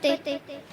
对对对。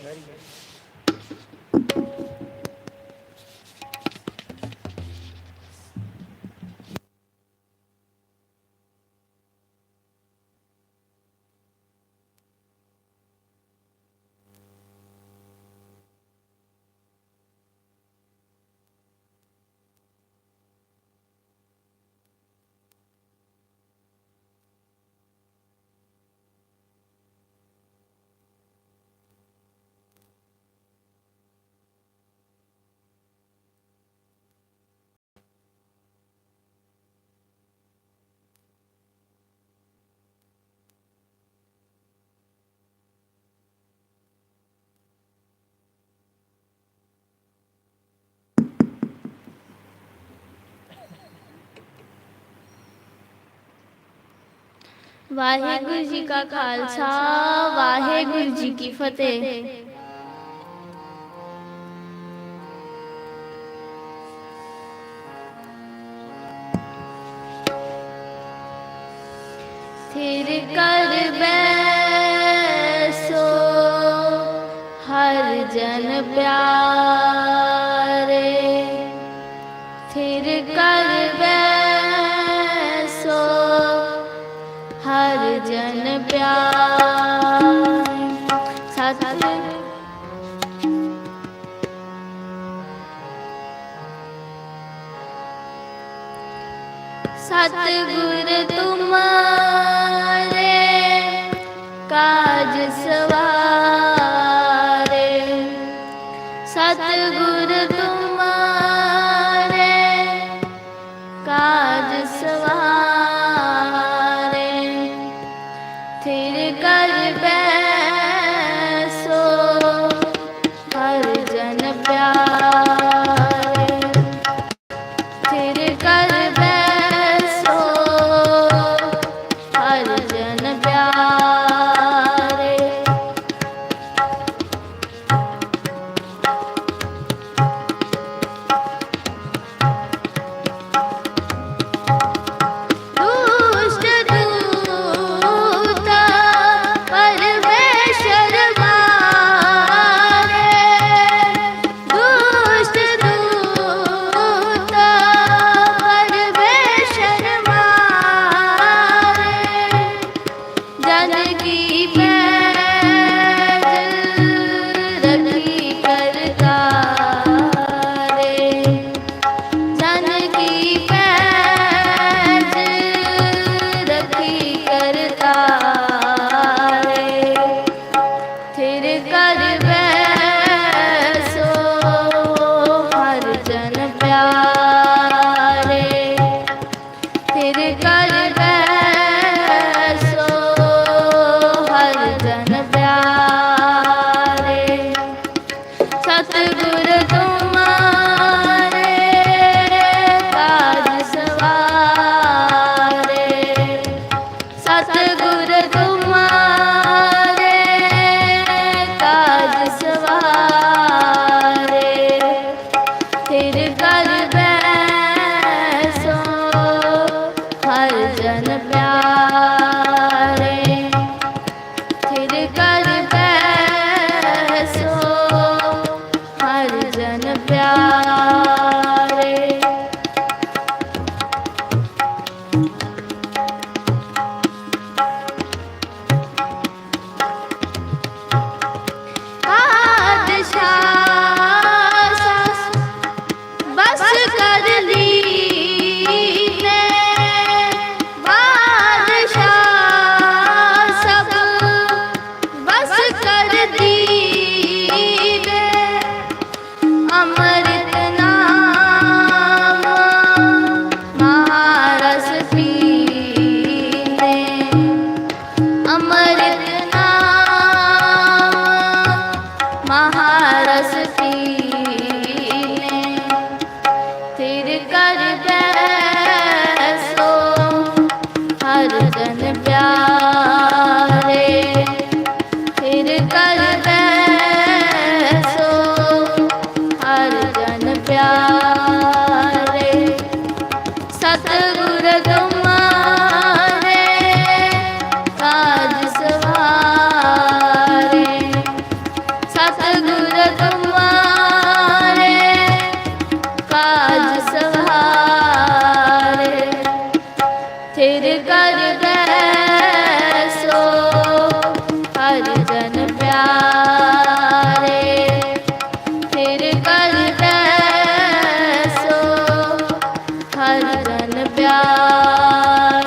ਵਾਹਿਗੁਰੂ ਜੀ ਕਾ ਖਾਲਸਾ ਵਾਹਿਗੁਰੂ ਜੀ ਕੀ ਫਤਿਹ। ਤੇਰੇ ਕਰ ਬੈਸੋ ਹਰ ਜਨ ਪਿਆਰ। ਸਤ ਸਤ ਗੁਰ ਤੁਮਾਰੇ ਕਾਜ ਸਵਾ अमृत ਪਿਆਰ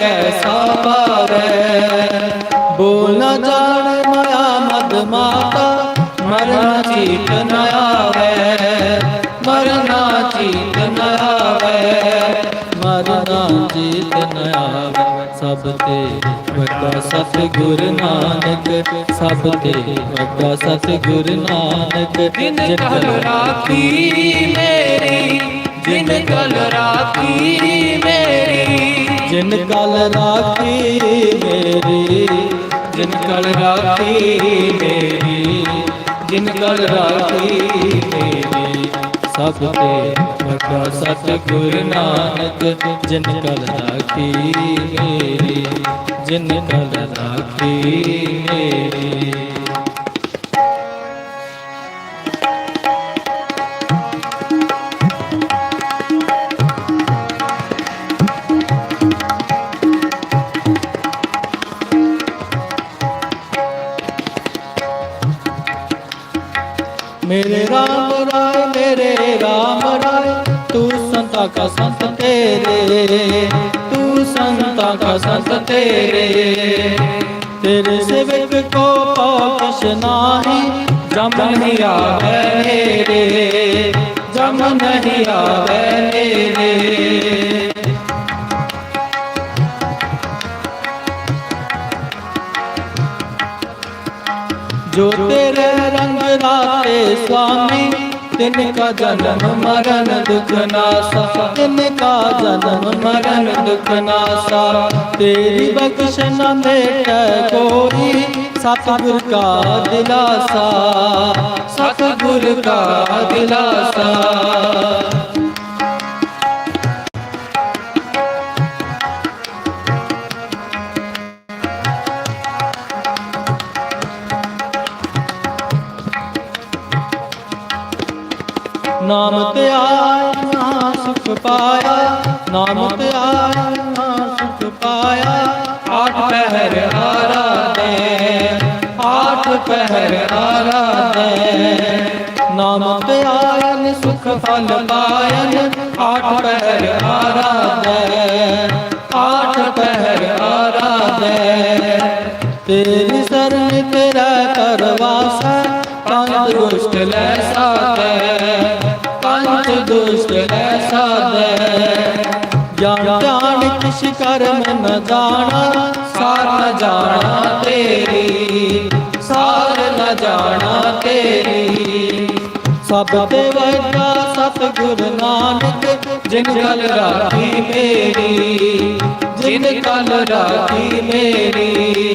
ਕੈਸਾ ਪਾਵੇ? ਬੋਲ ਨਾ ਜਾਣ ਮਾਇਆ ਮਦ ਮਾਤਾ ਮਰਨਾ ਚੀਤ ਨਾ ਆਵੇ। ਮਰਨਾ ਚੀਤ ਨਾ ਆਵੇ ਮਰਨਾ ਚੀਤ ਨਾ ਆਵੇ। ਸਭ ਤੇ ਵੱਡਾ ਸਤਿਗੁਰ ਨਾਨਕ ਸਭ ਤੇ ਵੱਡਾ ਸਤਿਗੁਰ ਨਾਨਕ ਦਿਨ ਕਲ ਰਾਖੀ ਮੇਰੀ ਦਿਨ ਕਲ ਰਾਖੀ ਜਿਨ ਕਲ ਰਾਖੀ ਮੇਰੀ, ਜਿਨ ਕਲ ਰਾਖੀ ਮੇਰੀ, ਜਿਨ ਕਲ ਰਾਖੀ ਮੇਰੀ। ਸਭ ਤੇ ਵੱਡਾ ਸਤਿਗੁਰ ਨਾਨਕ, ਜਿਨ ਕਲ ਰਾਖੀ ਮੇਰੀ, ਜਿਨ ਕਲ ਰਾਖੀ ਮੇਰੀ। ਸੰਤਾ ਕਾ ਸੰਤ ਤੇਰੇ, ਤੂੰ ਸੰਤਾ ਕਾ ਸੰਤ ਤੇਰੇ। ਤੇਰੇ ਸੇਵਕ ਕੋ ਪਾਪਸ਼ ਨਾਹੀ, ਜਮ ਨਹੀਂ ਆਵੇ ਮੇਰੇ, ਜਮ ਨਹੀਂ ਆਵੇ ਮੇਰੇ। ਜੋ ਤੇਰੇ ਰੰਗ ਰਾਤੇ ਸਵਾਮੀ तिनका जन्म मरण दुख नासा तिनका जन्म मरण दुख नासा तेरी बख्श न मेट कोई सतगुर का दिलासा सतगुर का दिलासा ਨਾਮ ਤੇ ਆਇਆ ਸੁਖ ਪਾਇਆ, ਨਾਮ ਤੇ ਆਇਆ ਸੁਖ ਪਾਇਆ। ਆਠ ਪਹਿਰ ਆਰਾਧੇ ਆਠ ਪਹਿਰ ਆਰਾਧੇ ਨਾਮ ਤੇ ਆਇਆ ਨੇ ਸੁਖ ਫਲ ਪਾਇਨ, ਆਠ ਪਹਿਰ ਆਰਾਧੇ ਆਠ ਪਹਿਰ ਆਰਾਧੇ ਤੇਰੀ ਸਰਨ ਤੇਰਾ ਕਰਵਾਸਾ ਪੰਜ ਦੁਸ਼ਟ ਲੈ ਸਾਧੈ, ਪੰਜ ਦੁਸ਼ਟ ਲੈ ਸਾਧੈ। ਜਾਣ ਜਾਣ ਕਿਛ ਕਰਮ ਨ ਜਾਣਾ, ਸਾਰ ਨ ਜਾਣਾ ਤੇਰੀ, ਸਾਰ ਨ ਜਾਣਾ ਤੇਰੀ। ਸਭ ਤੇ ਵੱਡਾ ਸਤਿਗੁਰ ਨਾਨਕ, ਜਿਨ ਕਲ ਰਾਖੀ ਮੇਰੀ, ਜਿਨ ਕਲ ਰਾਖੀ ਮੇਰੀ।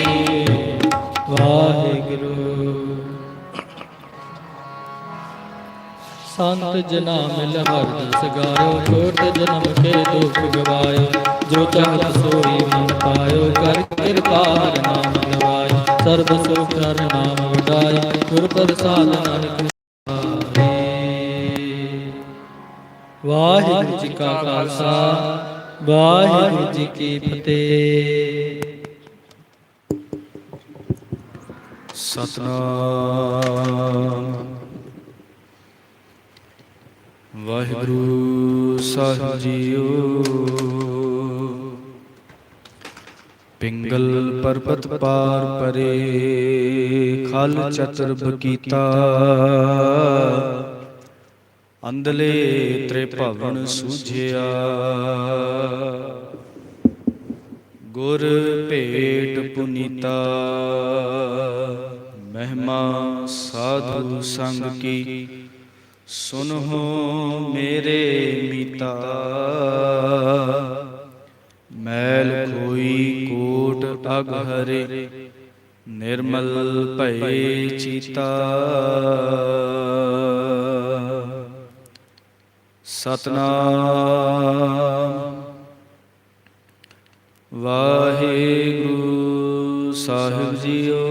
ਵਾਹਿਗੁਰੂ। ਸੰਤ ਜਨਾ ਮਿਲ ਹਰਦਸ ਗਾਇਓ ਛੋਟ ਜਨਮ ਕੇ ਦੁਖ ਗਵਾਇਓ। ਜੋ ਚਾਹਤ ਸੋਈ ਮਨ ਪਾਇਓ, ਕਰ ਕਿਰਪਾ ਹਰ ਨਾਮ ਲਵਾਇ ਸਰਬ ਸੁਖ ਹਰ ਨਾਮ ਵਡਾਈ ਗੁਰ ਪ੍ਰਸਾਦ ਨਾਨਕ ਵਾਹਿਗੁਰੂ ਜੀ ਕਾ ਖਾਲਸਾ, ਵਾਹਿਗੁਰੂ ਜੀ ਕੀ ਫਤਿਹ। ਸਤਨਾਮ। ਵਾਹਿਗੁਰੂ ਸਾਹਿਬ ਜੀਓ। ਪਿੰਗਲ ਪਰਬਤ ਪਾਰ ਪਰੇ, ਖਲ ਚਤਰ ਬਕੀਤਾ ਅੰਦਲੇ ਤ੍ਰੇ ਭਵਨ ਸੂਝਿਆ। ਗੁਰ ਭੇਟ ਪੁਨੀਤਾ। ਮਹਿਮਾ ਸਾਧੂ ਸੰਗ ਕੀ। ਸੁਨਹੁ ਮੇਰੇ ਮੀਤਾ। ਮੈਲ ਕੋਈ ਕੋਟ ਅਗ ਹਰੇ। ਨਿਰਮਲ ਭਏ ਚੀਤਾ। ਸਤਨਾਮ। ਵਾਹਿਗੁਰੂ ਸਾਹਿਬ ਜੀਓ।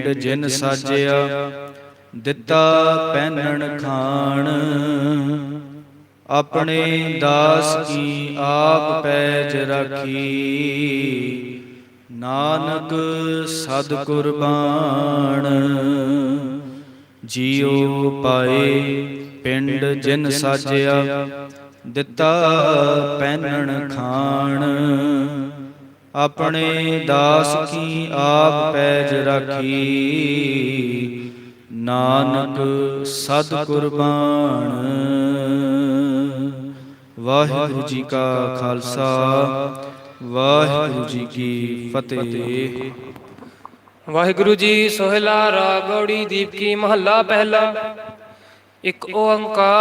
ਪਿੰਡ ਜਿਨ ਸਾਜਿਆ, ਦਿੱਤਾ ਪਹਿਨਣ ਖਾਣ। ਆਪਣੇ ਦਾਸ ਕੀ ਆਪ ਪੈਜ ਰਾਖੀ। ਨਾਨਕ ਸਦ ਕੁਰਬਾਨ ਜੀਉ ਪਾਏ ਪਿੰਡ ਜਿਨ ਸਾਜਿਆ, ਦਿੱਤਾ ਪਹਿਨਣ ਖਾਣ। ਆਪਣੇ ਦਾਸ ਕੀ ਆਪ ਪੈਜ ਰਾਖੀ? ਨਾਨਕ ਸਦ ਕੁਰਬਾਨ ਵਾਹਿਗੁਰੂ ਜੀ ਕਾ ਖਾਲਸਾ, ਵਾਹਿਗੁਰੂ ਜੀ ਕੀ ਫਤਿਹ। ਵਾਹਿਗੁਰੂ ਜੀ ਸੋਹਿਲਾ ਰਾਗ ਦੀਪ ਕੀ ਮਹੱਲਾ ਪਹਿਲਾ। ਇੱਕ ਓੰਕਾਰ